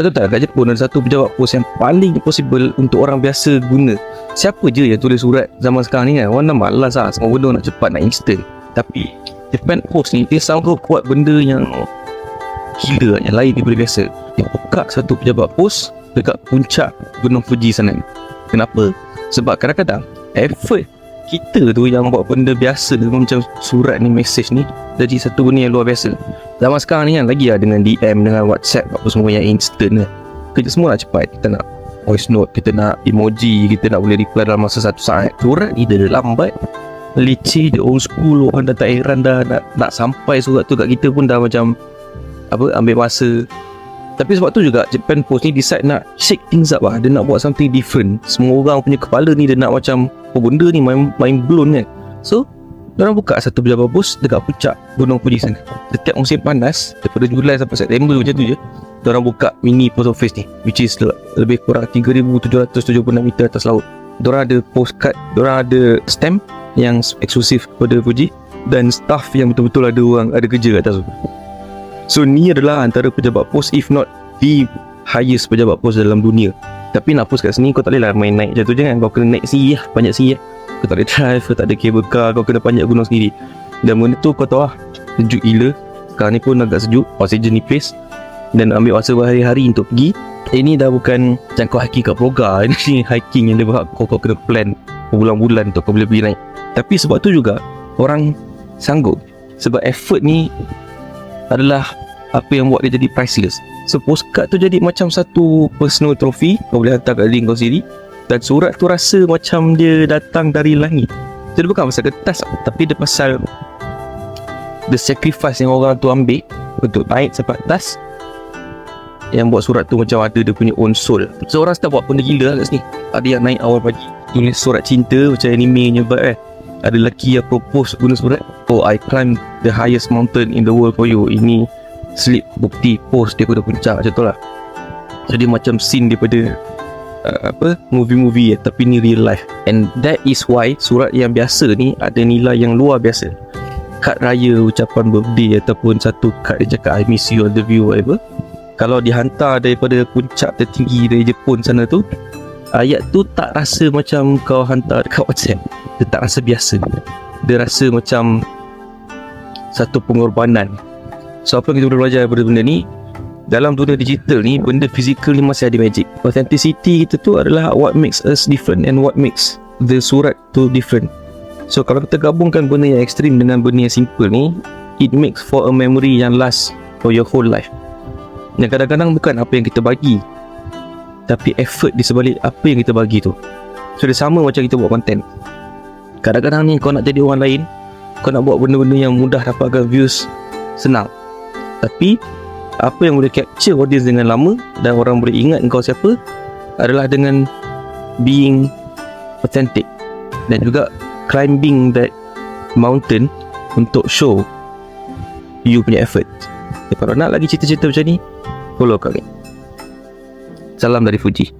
Tahu tak kat Jepun ada satu pejabat pos yang paling possible untuk orang biasa guna. Siapa je yang tulis surat zaman sekarang ni kan? Orang dah malas lah Semua benda nak cepat nak instant. Tapi Japan Post ni Dia sanggup buat benda yang Gila Yang lain daripada biasa. Dia buka satu pejabat pos Dekat puncak Gunung Fuji sana. Kenapa? Sebab kadang-kadang Effort kita tu yang buat benda biasa Macam surat ni, message ni Jadi satu benda yang luar biasa Zaman sekarang ni kan Lagi lah dengan DM Dengan WhatsApp Apa semua yang instant lah Kerja semua nak cepat. Kita nak voice note Kita nak emoji Kita nak boleh reply dalam masa satu saat. Surat ni dia lambat. Leceh Dia. Old school Orang dah tak heran dah. Nak, nak sampai surat tu kat kita pun dah macam Apa Ambil masa. Tapi sebab tu juga Japan Post ni decide nak shake things up lah. Dia nak buat something different. Semua orang punya kepala ni Dia nak macam Oh benda ni main, main blown kan. So Diorang buka satu pejabat pos Dekat puncak Gunung Fuji sana Setiap musim panas Daripada Julai sampai September macam tu je Diorang buka mini post office ni Which is le- lebih kurang 3,776 meter atas laut. Diorang ada postcard Diorang ada stamp Yang eksklusif kepada Fuji Dan staff yang betul-betul ada orang Ada kerja kat atas tu. So ni adalah antara pejabat pos If not the highest pejabat pos dalam dunia. Tapi nak post kat sini Kau tak boleh lah main naik tu je kan. Kau kena naik sini lah Panjat sini lah Kau tak boleh drive Kau tak ada cable car Kau kena panjat gunung sendiri. Dan benda tu kau tahu lah Sejuk gila. Sekarang ni pun agak sejuk Oxygen nipis. Dan ambil masa berhari-hari untuk pergi. Ini dah bukan Macam kau hiking kat Proga. Ini hiking yang lebih kau, kau kena plan Berbulan-bulan untuk kau boleh pergi naik. Tapi sebab tu juga Orang sanggup. Sebab effort ni adalah apa yang buat dia jadi priceless. So postcard tu jadi macam satu personal trophy. Kau boleh hantar kat diri kau sendiri dan surat tu rasa macam dia datang dari langit. Jadi bukan pasal kertas tapi dia pasal the sacrifice yang orang tu ambil untuk naik sampai atas yang buat surat tu macam ada dia punya own soul. So orang start buat benda gila kat sini. Ada yang naik awal pagi tulis surat cinta macam anime nya vibe eh. Ada lelaki yang propose guna surat Oh I climb the highest mountain in the world for you Ini slip bukti post daripada puncak macam tu lah dia macam scene daripada uh, Apa Movie-movie Tapi ni real life. And that is why Surat yang biasa ni Ada nilai yang luar biasa. Kad raya ucapan birthday Ataupun satu kad dia cakap I miss you on the view whatever. Kalau dihantar daripada puncak tertinggi dari Jepun sana tu Ayat tu tak rasa macam kau hantar dekat WhatsApp. Dia tak rasa biasa. Dia rasa macam Satu pengorbanan. So apa yang kita boleh belajar daripada benda ni Dalam dunia digital ni Benda fizikal ni masih ada magic. Authenticity kita tu adalah What makes us different And what makes the surat tu different. So kalau kita gabungkan benda yang ekstrim Dengan benda yang simple ni It makes for a memory yang last For your whole life. Dan kadang-kadang bukan apa yang kita bagi tapi effort di sebalik apa yang kita bagi tu. So dia sama macam kita buat konten Kadang-kadang ni kau nak jadi orang lain Kau nak buat benda-benda yang mudah dapatkan views Senang. Tapi Apa yang boleh capture audience dengan lama Dan orang boleh ingat kau siapa Adalah dengan Being Authentic Dan juga Climbing that Mountain Untuk show You punya effort. Kalau nak lagi cerita-cerita macam ni Follow kami Salam dari Fuji